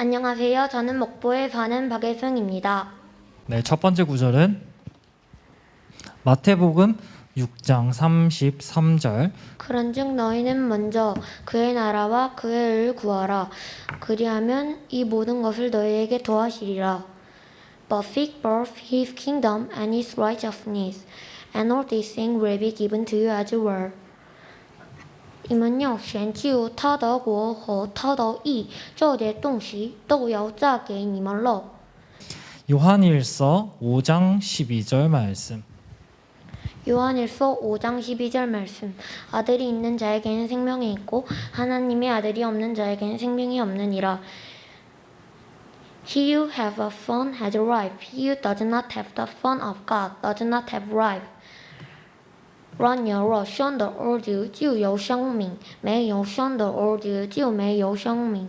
안녕하세요. 저는 목포에 사는 박예승입니다. 네, 첫 번째 구절은 마태복음 6장 33절 그런즉 너희는 먼저 그의 나라와 그의 의를 구하라. 그리하면 이 모든 것을 너희에게 더하시리라. But seek first his kingdom and his righteousness, and all these things will be given to you as well. 你们要先救他的国和他的义，这些东西都要加给你们了。 요한일서 5장 12절 말씀 요한일서 5장 12절 말씀 아들이 있는 자에게는 생명이 있고 하나님의 아들이 없는 자에게는 생명이 없느니라 He who has a son has life He who does not have the son of God does not have life 然有了生的儿子就有生命没有生的儿子就没有生命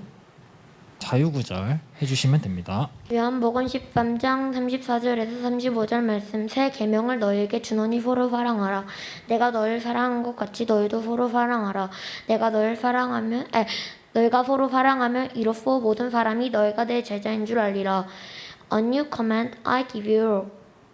자유구절 해주시면 됩니다. 요한복음 13장 34절에서 35절 말씀 새 계명을 너희에게 주노니 서로 사랑하라 내가 너희를 사랑한 것 같이 너희도 서로 사랑하라 내가 너희를 사랑하면 에 너희가 서로 사랑하면 이로써 모든 사람이 너희가 내 제자인 줄 알리라 A new command I give you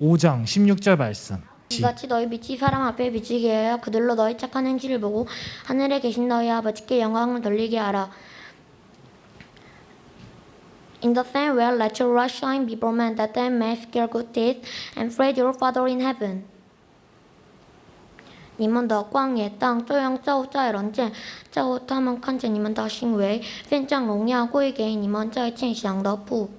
5장 16절 말씀 시- 이같이 너희 빛이 사람 앞에 비치게 하여 그들로 너희 착한 행실을 보고 하늘에 계신 너희 아버지께 영광을 돌리게 하라. In the same way, let your light shine before men, that they may see your good deeds and praise your Father in heaven. 你们的光也当这样照在人间，叫他们看见你们的行为，便将荣耀归给你们在天上的父。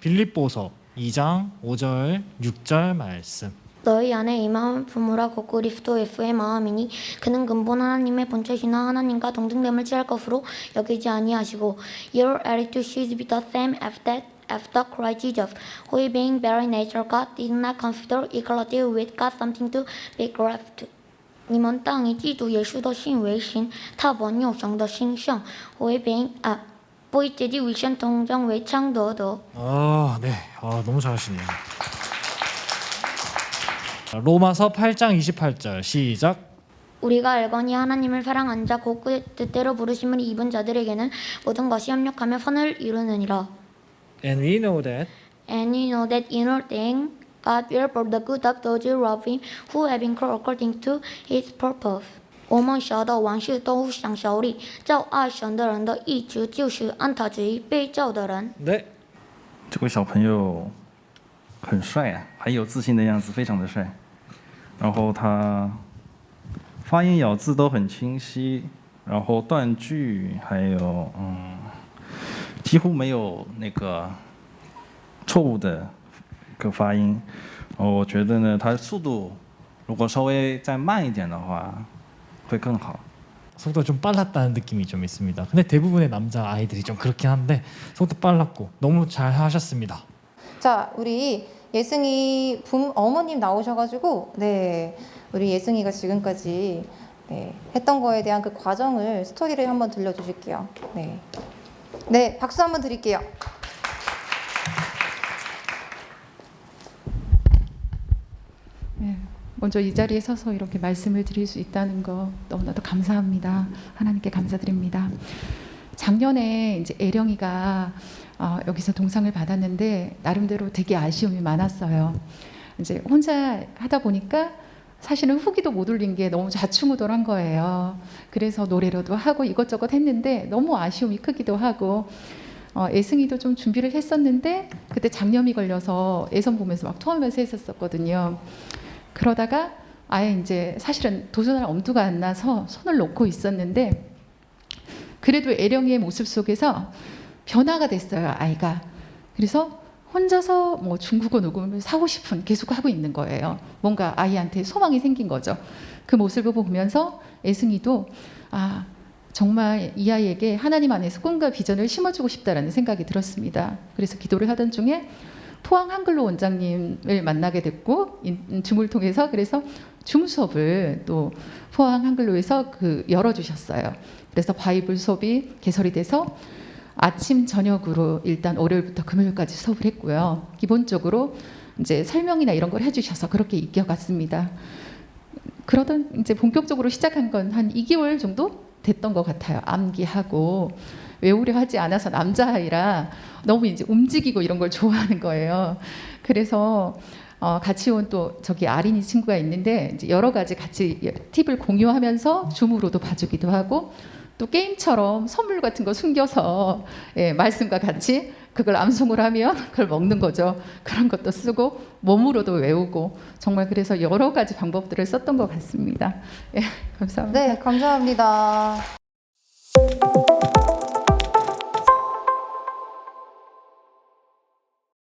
빌립보서 2장 5절 6절 말씀 너희 안에 이 마음 품으라고 그리스도 예수의 마음이니 그는 근본 하나님의 본체시나 하나님과 동등됨을 취할 것으로 여기지 아니하시고 Your attitude should be the same as that as the Christ Jesus, who being very nature God did not consider equality with God something to be grasped. 你们当以基督耶稣的信为心，他本有神的形象，为并啊，不以自己为神同等为强夺的。 아, 네. 아, 너무 잘하시네요. 자, 로마서 8장 28절 시작. 우리가 알거니 하나님을 사랑한 자 곧 그 뜻대로 부르심을 입은 자들에게는 모든 것이 협력하며 선을 이루느니라. And we know that And you know that in all things God will for the good of those who love Him, who have been called according to His purpose. 我们晓得万事都互相效力，叫爱神的人的意志就是按他旨意被造的人。 네. 这位小朋友很帅啊，很有自信的样子，非常的帅。然后他发音咬字都很清晰，然后断句还有嗯，几乎没有那个错误的个发音。哦，我觉得呢，他速度如果稍微再慢一点的话，会更好。 속도가 좀 빨랐다는 느낌이 좀 있습니다. 근데 대부분의 남자 아이들이 좀 그렇긴 한데 속도 빨랐고 너무 잘 하셨습니다. 자, 우리 예승이 부 어머님 나오셔가지고 네, 우리 예승이가 지금까지 네, 했던 거에 대한 그 과정을 스토리를 한번 들려주실게요. 네, 네, 박수 한번 드릴게요. 네, 먼저 이 자리에 서서 이렇게 말씀을 드릴 수 있다는 거 너무나도 감사합니다. 하나님께 감사드립니다. 작년에 이제 애령이가 어, 여기서 동상을 받았는데 나름대로 되게 아쉬움이 많았어요. 이제 혼자 하다 보니까 사실은 후기도 못 올린 게 너무 좌충우돌한 거예요. 그래서 노래로도 하고 이것저것 했는데 너무 아쉬움이 크기도 하고 어, 애승이도 좀 준비를 했었는데 그때 장염이 걸려서 애선 보면서 막 토하면서 했었었거든요. 그러다가 아예 이제 사실은 도전할 엄두가 안 나서 손을 놓고 있었는데 그래도 애령이의 모습 속에서 변화가 됐어요 아이가. 그래서 혼자서 뭐 중국어 녹음을 사고 싶은 계속 하고 있는 거예요. 뭔가 아이한테 소망이 생긴 거죠. 그 모습을 보면서 애승이도 아 정말 이 아이에게 하나님 안에서 꿈과 비전을 심어주고 싶다라는 생각이 들었습니다. 그래서 기도를 하던 중에 포항 한글로 원장님을 만나게 됐고 인- 줌을 통해서 그래서 줌 수업을 또 포항 한글로에서 그 열어주셨어요. 그래서 바이블 수업이 개설이 돼서 아침 저녁으로 일단 월요일부터 금요일까지 수업을 했고요. 기본적으로 이제 설명이나 이런 걸 해주셔서 그렇게 이겨갔습니다. 그러던 이제 본격적으로 시작한 건 한 2개월 정도 됐던 것 같아요. 암기하고 외우려 하지 않아서 남자아이라 너무 이제 움직이고 이런 걸 좋아하는 거예요. 그래서 어, 같이 온 또 저기 아린이 친구가 있는데 이제 여러 가지 같이 팁을 공유하면서 줌으로도 봐주기도 하고 또 게임처럼 선물 같은 거 숨겨서 예, 말씀과 같이 그걸 암송을 하면 그걸 먹는 거죠. 그런 것도 쓰고 몸으로도 외우고 정말 그래서 여러 가지 방법들을 썼던 것 같습니다. 예, 감사합니다. 네, 감사합니다.